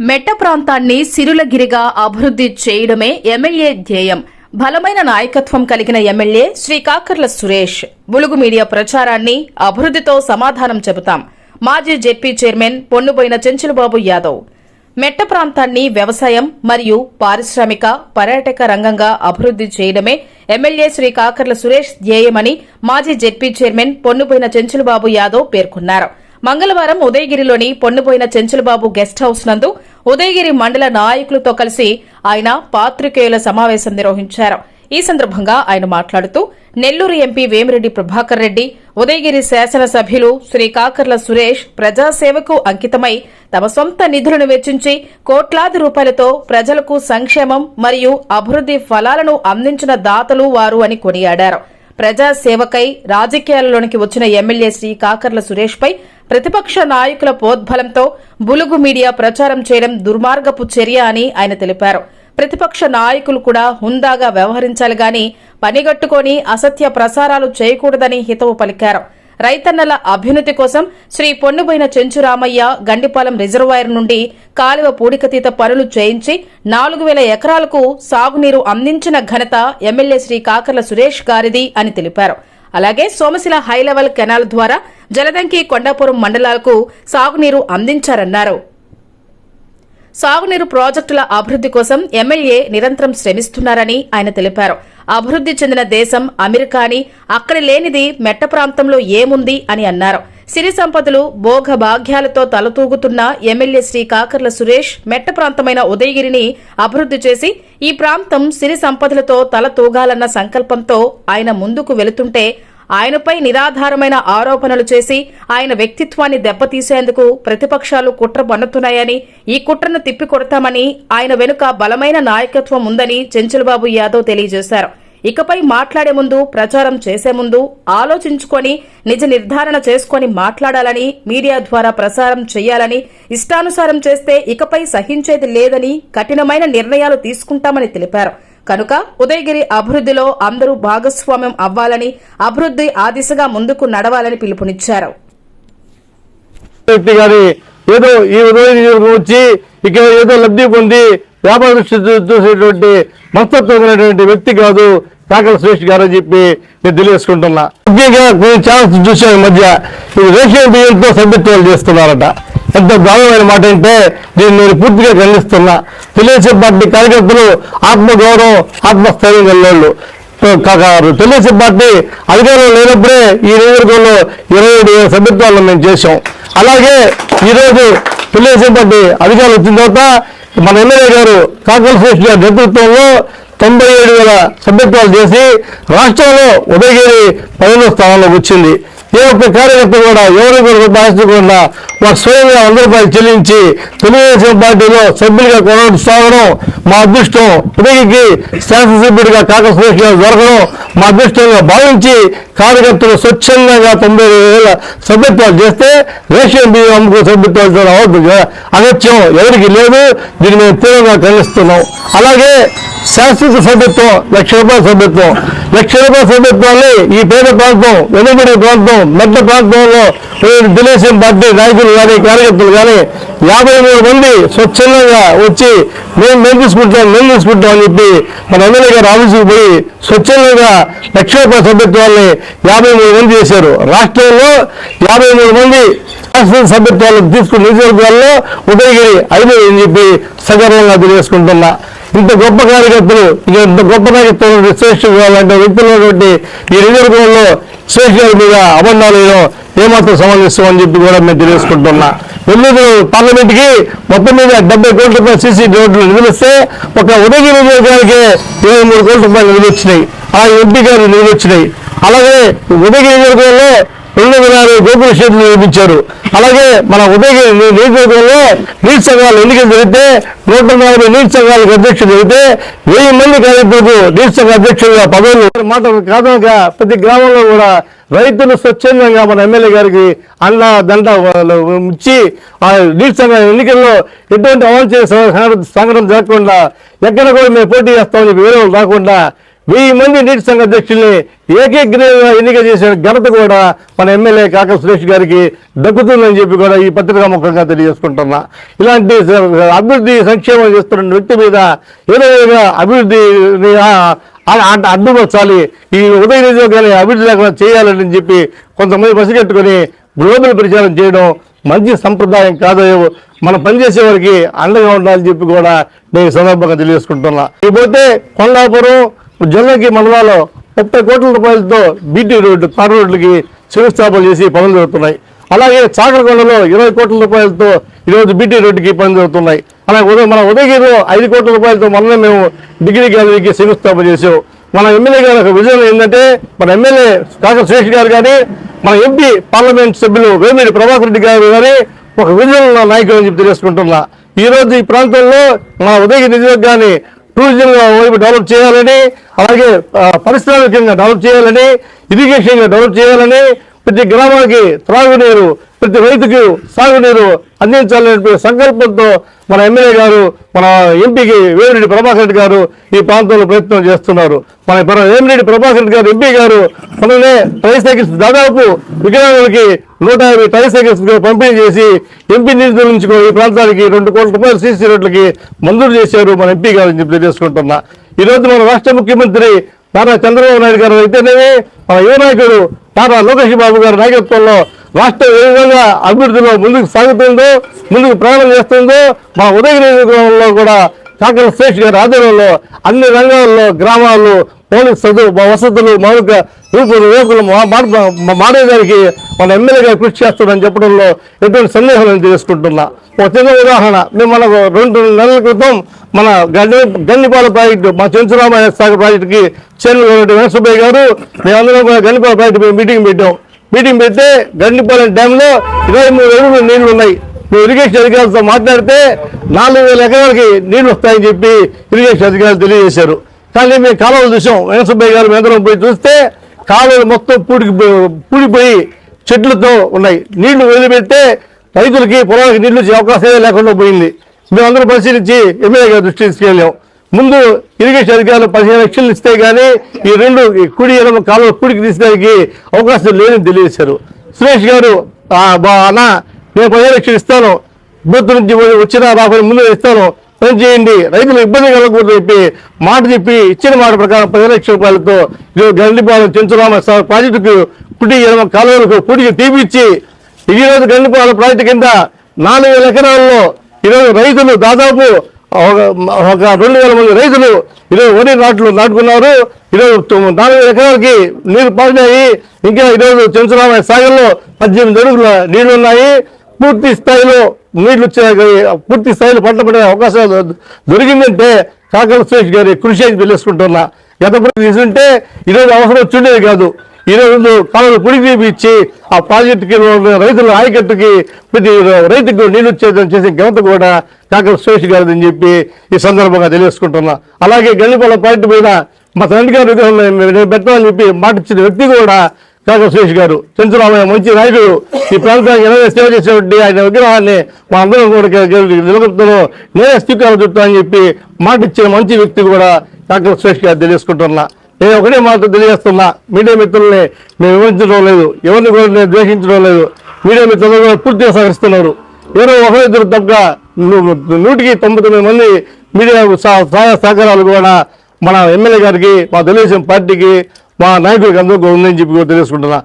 మెట్ట ప్రాంతాన్ని సిరులగిరిగా అభివృద్ధి చేయడమే ఎమ్మెల్యే ధ్యేయం. బలమైన నాయకత్వం కలిగిన ఎమ్మెల్యే శ్రీ కాకర్ల సురేష్. బులుగు మీడియా ప్రచారాన్ని అభివృద్ధితో సమాధానం చెబుతాం. మాజీ జెడ్పీ చైర్మన్ పొన్నుబోయిన చెంచులబాబు యాదవ్. మెట్ట ప్రాంతాన్ని వ్యవసాయం మరియు పారిశ్రామిక పర్యాటక రంగంగా అభివృద్ధి చేయడమే ఎమ్మెల్యే శ్రీ కాకర్ల సురేష్ ధ్యేయమని మాజీ జెడ్పీ చైర్మన్ పొన్నుబోయిన చెంచులబాబు యాదవ్ పేర్కొన్నారు. మంగళవారం ఉదయగిరిలోని పొన్నుపోయిన చెంచులబాబు గెస్ట్ హౌస్ నందు ఉదయగిరి మండల నాయకులతో కలిసి ఆయన పాత్రికేయుల సమావేశం నిర్వహించారు. ఈ సందర్భంగా ఆయన మాట్లాడుతూ నెల్లూరు ఎంపీ వేమిరెడ్డి ప్రభాకర్ రెడ్డి ఉదయగిరి శాసనసభ్యులు శ్రీ కాకర్ల సురేష్ ప్రజాసేవకు అంకితమై తమ సొంత నిధులను వెచ్చించి కోట్లాది రూపాయలతో ప్రజలకు సంక్షేమం మరియు అభివృద్ది ఫలాలను అందించిన దాతలు వారు అని కొనియాడారు. ప్రజాసేవకై రాజకీయాలలోనికి వచ్చిన ఎమ్మెల్యే శ్రీ కాకర్ల సురేష్పై ప్రతిపక్ష నాయకుల పోద్బలంతో బులుగు మీడియా ప్రచారం చేయడం దుర్మార్గపు చర్య అని ఆయన తెలిపారు. ప్రతిపక్ష నాయకులు కూడా హుందాగా వ్యవహరించాలి గాని పనిగట్టుకొని అసత్య ప్రసారాలు చేయకూడదని హితవు పలికారు. రైతన్నల అభ్యున్నతి కోసం శ్రీ పొన్నుబోయిన చెంచురామయ్య గండిపాలెం రిజర్వాయర్ నుండి కాలువ పూడికతీత పనులు చేయించి నాలుగు వేల ఎకరాలకు సాగునీరు అందించిన ఘనత ఎమ్మెల్యే శ్రీ కాకర్ల సురేష్ గారిది అని తెలిపారు. అలాగే సోమశిల హైలెవల్ కెనాల్ ద్వారా జలదంకి కొండాపురం మండలాలకు సాగునీరు అందించారన్నారు. సాగునీరు ప్రాజెక్టుల అభివృద్ది కోసం ఎమ్మెల్యే నిరంతరం శ్రమిస్తున్నారని ఆయన తెలిపారు. అభివృద్ది చెందిన దేశం అమెరికా అని అక్కడ లేనిది మెట్ట ప్రాంతంలో ఏముంది అని అన్నారు. సిరి సంపదలు భోగ భాగ్యాలతో తలతూగుతున్న ఎమ్మెల్యే శ్రీ కాకర్ల సురేష్ మెట్ట ప్రాంతమైన ఉదయగిరిని అభివృద్ది చేసి ఈ ప్రాంతం సిరి సంపదలతో తలతూగాలన్న సంకల్పంతో ఆయన ముందుకు వెళుతుంటే ఆయనపై నిరాధారమైన ఆరోపణలు చేసి ఆయన వ్యక్తిత్వాన్ని దెబ్బతీసేందుకు ప్రతిపక్షాలు కుట్ర పన్నుతున్నాయని ఈ కుట్రను తిప్పికొడతామని ఆయన వెనుక బలమైన నాయకత్వం ఉందని చెంచులబాబు యాదవ్ తెలియజేశారు. ఇకపై మాట్లాడే ముందు ప్రచారం చేసే ముందు ఆలోచించుకొని నిజ నిర్ధారణ చేసుకొని మాట్లాడాలని మీడియా ద్వారా ప్రసారం చేయాలని ఇష్టానుసారం చేస్తే ఇకపై సహించేది లేదని కఠినమైన నిర్ణయాలు తీసుకుంటామని తెలిపారు. కనుక ఉదయగిరి అభివృద్ధిలో అందరూ భాగస్వామ్యం అవ్వాలని అభివృద్ధి ఆ దిశగా ముందుకు నడవాలని పిలుపునిచ్చారు. ఏదో ఈ ఉదయం వచ్చి ఇక్కడ ఏదో లబ్ధి పొంది వ్యాపార దృష్టి చూసేటువంటి మనస్తత్వం ఉన్నటువంటి వ్యక్తి కాదు కాకల శ్రేష్ఠ గారు అని చెప్పి నేను తెలియజేసుకుంటున్నా. ముఖ్యంగా నేను చాలా చూసాం ఈ మధ్య. ఇది రేషన్ బియ్యంతో సభ్యత్వాలు చేస్తున్నారట. ఎంత గౌరవమైన మాట అంటే దీన్ని నేను పూర్తిగా ఖండిస్తున్నా. తెలుగుదేశం పార్టీ కార్యకర్తలు ఆత్మగౌరవం ఆత్మస్థైర్యం కలిగినోళ్ళు కాకారు తెలుగుదేశం పార్టీ అధికారంలో లేనప్పుడే ఈ నియోజకవర్గంలో ఇరవై ఏడు వేల సభ్యత్వాలను మేము చేశాం. అలాగే ఈరోజు తెలుగుదేశం పార్టీ అధికారులు వచ్చిన తర్వాత మన ఎమ్మెల్యే గారు కాకల శ్రేష్ఠ గారి నేతృత్వంలో తొంభై ఏడు వేల సభ్యత్వాలు చేసి రాష్ట్రంలో ఉదయగిరి పదవ స్థానంలో వచ్చింది. ఏ ఒక్క కార్యకర్త కూడా ఎవరు కూడా భావించకుండా మాకు స్వయంగా వంద రూపాయలు చెల్లించి తెలుగుదేశం పార్టీలో సభ్యులుగా కొనసాగడం మా అదృష్టం. ఉదయకి శాసనసభ్యుడిగా కాక సురేష్ దొరకడం మా అదృష్టంగా భావించి కార్యకర్తలు స్వచ్ఛందంగా తొంభై వేల సభ్యత్వాలు చేస్తే రేషన్ బియ్యం అమ్ముకు సభ్యత్వాలు అవుతుంది అగత్యం ఎవరికి లేదు. దీన్ని మేము తీవ్రంగా ఖండిస్తున్నాం. అలాగే శాశ్వత సభ్యత్వం లక్ష రూపాయల సభ్యత్వం. లక్ష రూపాయల సభ్యత్వాన్ని ఈ పేద ప్రాంతం వెనుకబడి ప్రాంతం మెట్ట ప్రాంతంలో ఉన్న తెలుగుదేశం పార్టీ నాయకులు కానీ కార్యకర్తలు కానీ యాభై మూడు మంది స్వచ్ఛందంగా వచ్చి మేము మేము తీసుకుంటాం మేము తీసుకుంటాం అని చెప్పి మన ఎమ్మెల్యే గారు ఆఫీసుకు పోయి స్వచ్ఛందంగా లక్ష రూపాయల సభ్యత్వాన్ని యాభై మూడు మంది చేశారు. రాష్ట్రంలో యాభై మూడు మంది శాసన సభ్యత్వాలు తీసుకున్న నియోజకవర్గాల్లో ఉదయగిరి అయిపోయిందని అని చెప్పి సగర్వంగా తెలియజేసుకుంటున్నా. ఇంత గొప్ప కార్యకర్తలు ఇక ఇంత గొప్ప నాయకత్వం శ్రేష్ఠ లాంటి వ్యక్తులు ఈ నియోజకవర్గంలో శ్రేష్ఠుల మీద అబంధాలు ఏమాత్రం సమావేశం చెప్పి కూడా మేము తెలియజేసుకుంటున్నా. నెల్లూరు పార్లమెంట్కి మొత్తం మీద డెబ్బై కోట్ల రూపాయలు సీసీ రోడ్లు నిధులిస్తే ఒక ఉదయగిరి నియోజకవర్గానికి ఇరవై మూడు కోట్ల రూపాయలు నిధులు వచ్చినాయి అలాగే ఎంపీ గారు నిధులు వచ్చినాయి అలాగే ఉదయగిరి నియోజకవర్గంలో రెండు వినాలు గోకుల షెడ్లు నిర్మించారు. అలాగే మన ఉదయగిరి నియోజకవర్గంలో నీటి సంఘాలు ఎన్నికలు జరిగితే నూట నలభై నీటి సంఘాలకు అధ్యక్షులు జరిగితే వెయ్యి మంది కార్యకర్తలకు నీటి సంఘ అధ్యక్షులుగా పదవులు మాట కాదనగా ప్రతి గ్రామంలో కూడా రైతులు స్వచ్ఛందంగా మన ఎమ్మెల్యే గారికి అన్న దండ ఇచ్చి ఆ నీటి సంఘ ఎన్నికల్లో ఎటువంటి అవాంఛనీయ సంఘటన జరగకుండా ఎక్కడ కూడా మేము పోటీ చేస్తామని వేరే వాళ్ళు రాకుండా వెయ్యి మంది నీటి సంఘ అధ్యక్షుల్ని ఏకీగ్రీవంగా ఎన్నిక చేసిన ఘనత కూడా మన ఎమ్మెల్యే కాక సురేష్ గారికి దక్కుతుందని చెప్పి కూడా ఈ పత్రికా ముఖంగా తెలియజేసుకుంటున్నా. ఇలాంటి అభివృద్ధి సంక్షేమం చేస్తున్న వ్యక్తి మీద ఏదో విధంగా అభివృద్ధిని ఆ- అడ్డుపరచాలి ఈ ఉదయ కానీ అభివృద్ధి లేకుండా చేయాలని చెప్పి కొంతమంది పసిగట్టుకొని గ్లోబల్ ప్రచారం చేయడం మంచి సంప్రదాయం కాదో. మనం పనిచేసే వారికి అండగా ఉండాలని చెప్పి కూడా నేను సందర్భంగా తెలియజేసుకుంటున్నా. ఇకపోతే కొండాపురం జల్లకి మండలాల్లో ముప్పై కోట్ల రూపాయలతో బీటీ రోడ్డు తార్ రోడ్లకి శంకుస్థాపన చేసి పనులు జరుగుతున్నాయి. అలాగే చాకరకొండలో ఇరవై కోట్ల రూపాయలతో ఈరోజు బీటీ రోడ్డుకి పనులు జరుగుతున్నాయి. అలాగే ఉదయం మన ఉదయగిరిలో ఐదు కోట్ల రూపాయలతో మనమే మేము డిగ్రీ గ్యాలరీకి శంకుస్థాపన చేసాం మన ఎమ్మెల్యే గారి ఒక విజయం ఏంటంటే మన ఎమ్మెల్యే కాకర సురేష్ గారు కానీ మన ఎంపీ పార్లమెంట్ సభ్యులు వేమిరెడ్డి ప్రభాకర్ రెడ్డి గారు కానీ ఒక విజయం నాయకులు అని చెప్పి తెలుసుకుంటున్నా. ఈ ఈ ప్రాంతంలో మన ఉదయగిరి నియోజకవర్గాన్ని టూరిజం వైపు డెవలప్ చేయాలని అలాగే ఆ, పారిశ్రామికంగా డెవలప్ చేయాలని ఇరిగేషన్గా డెవలప్ చేయాలని ప్రతి గ్రామానికి త్రాగునీరు ప్రతి రైతుకు సాగునీరు అందించాలనే సంకల్పంతో మన ఎమ్మెల్యే గారు మన ఎంపీకి వేమిరెడ్డి ప్రభాకర్ రెడ్డి గారు ఈ ప్రాంతంలో ప్రయత్నం చేస్తున్నారు. మన వేమిరెడ్డి ప్రభాకర్ రెడ్డి గారు ఎంపీ గారు మొన్ననే ట్రైసైకిల్స్ దాదాపు వికలాంగులకి నూట యాభై ట్రైసైకిల్స్ పంపిణీ చేసి ఎంపీ నిధుల నుంచి కూడా ఈ ప్రాంతానికి రెండు కోట్ల రూపాయలు సీసీ రోడ్లకి మంజూరు చేశారు మన ఎంపీ గారు అని చెప్పి తెలియజేసుకుంటున్నా. ఈ మన రాష్ట్ర ముఖ్యమంత్రి నారా చంద్రబాబు నాయుడు గారు అయితేనేమి మన యువ నాయకుడు నారా లోకేష్ బాబు గారి నాయకత్వంలో రాష్ట్రం ఏ విధంగా అభివృద్ధిలో ముందుకు సాగుతుందో ముందుకు ప్రయాణం చేస్తుందో మా ఉదయగిరి గ్రామంలో కూడా కాకర శ్రేష్ గారి ఆధ్వర్యంలో అన్ని రంగాల్లో గ్రామాలు పోలీస్ చదువు వసతులు మౌలిక రూపులు రూపులు మాడేదానికి మన ఎమ్మెల్యే గారు కృషి చేస్తాడని చెప్పడంలో ఎటువంటి సందేహం నేను తెలుసుకుంటున్నా. ఒక చిన్న ఉదాహరణ మేము మనకు రెండు నెలల క్రితం మన గండి గన్నిపాల ప్రాజెక్టు మా చెంచురామయ్య సాగర్ ప్రాజెక్టుకి చైర్మన్ వెంకటసుబ్బయ్య గారు మేమందరం కూడా గన్నిపాల ప్రాజెక్టు మీటింగ్ పెట్టాం. మీటింగ్ పెడితే గండిపాలెం డ్యాంలో ఇరవై మూడు అడుగులు నీళ్ళు ఉన్నాయి. నువ్వు ఇరిగేషన్ అధికారులతో మాట్లాడితే నాలుగు వేల ఎకరాలకి నీళ్ళు వస్తాయని చెప్పి ఇరిగేషన్ అధికారులు తెలియజేశారు. కానీ మేము కాలువలు చూసాం. వెంకటసుబ్బయ్య గారు మేందరం పోయి చూస్తే కాలువలు మొత్తం పూడికి పూడిపోయి చెట్లతో ఉన్నాయి. నీళ్ళు వదిలిపెడితే రైతులకి పొలాలకి నీళ్ళు వచ్చే అవకాశమే లేకుండా పోయింది. మేమందరం పరిశీలించి ఎమ్మెల్యే గారి దృష్టి తీసుకెళ్ళాం. ముందు ఇరిగేషన్ అధికారులు పదిహేను లక్షలు ఇస్తే గానీ ఈ రెండు కుడి ఎడమ కాలువ కుడికి తీసేదానికి అవకాశం లేదని తెలియజేశారు. సురేష్ గారు బా అన్న నేను పదిహేను లక్షలు ఇస్తాను. బూత్ నుంచి వచ్చిన రాబోయే ముందు ఇస్తాను. పని చేయండి రైతులు ఇబ్బంది కలగకూడదు చెప్పి మాట చెప్పి ఇచ్చిన మాట ప్రకారం పది లక్షల రూపాయలతో గండిపాలెం చెంచురామ ప్రాజెక్టుకు కుడి ఎడమ కాలువలకు కుడికి తీపిచ్చి ఈరోజు రోజు గండిపాలెం ప్రాజెక్టు కింద నాలుగు వేల ఎకరాల్లో ఈరోజు రైతులు దాదాపు ఒక ఒక రెండు వేల మంది రైతులు ఇరవై వరి నాట్లు నాటుకున్నారు. ఈరోజు నాలుగు వేల ఎకరాలకి నీరు పారినాయి. ఇంకా ఈరోజు చెంచురామయ్య సాగర్లో పద్దెనిమిది అడుగుల నీళ్ళు ఉన్నాయి పూర్తి స్థాయిలో నీళ్ళు వచ్చే పూర్తి స్థాయిలో పంట పడే అవకాశం దొరికిందంటే కాకల సురేష్ గారి కృషి అని తెలుసుకుంటున్నా. గత ప్రభుత్వం తీసుంటే ఈరోజు అవసరం వచ్చుండేది కాదు. ఈరోజు పనులు కాలువలు పుడికి ఆ ప్రాజెక్టుకి రైతుల ఆయకట్టుకి ప్రతి రైతుకు నీళ్ళు వచ్చేదని చేసే ఘనత కూడా కాకర సురేష్ గారిదని అని చెప్పి ఈ సందర్భంగా తెలియజేసుకుంటున్నా. అలాగే గండిపల్ల పాయింట్ మీద మా తండ్రి గారి విగ్రహం పెట్టాలని చెప్పి మాట ఇచ్చిన వ్యక్తి కూడా కాకర సురేష్ గారు. చంద్రరామయ్య మంచి నాయకుడు. ఈ ప్రాంతానికి ఎలా సేవ చేసేటువంటి ఆయన విగ్రహాన్ని మా అందరం కూడా నిలబడుతున్నాం నేనే స్వీకారం చుట్టా అని చెప్పి మాట ఇచ్చిన మంచి వ్యక్తి కూడా కాకర సురేష్ గారు తెలియజేసుకుంటున్నా. నేను ఒకటే మాట తెలియజేస్తున్నా మీడియా మిత్రుల్ని మేము వివరించడం లేదు ఎవరిని కూడా నేను ద్వేషించడం లేదు మీడియా మిత్రులు కూడా పూర్తిగా సహకరిస్తున్నారు. ఎవరో ఒకరిద్దరు ఇద్దరు తప్ప నూటికి తొంభై తొమ్మిది మంది మీడియా సహాయ సహకారాలు కూడా మన ఎమ్మెల్యే గారికి మా తెలుగుదేశం పార్టీకి మా నాయకుడికి అందరూ ఉందని చెప్పి తెలుసుకుంటున్నా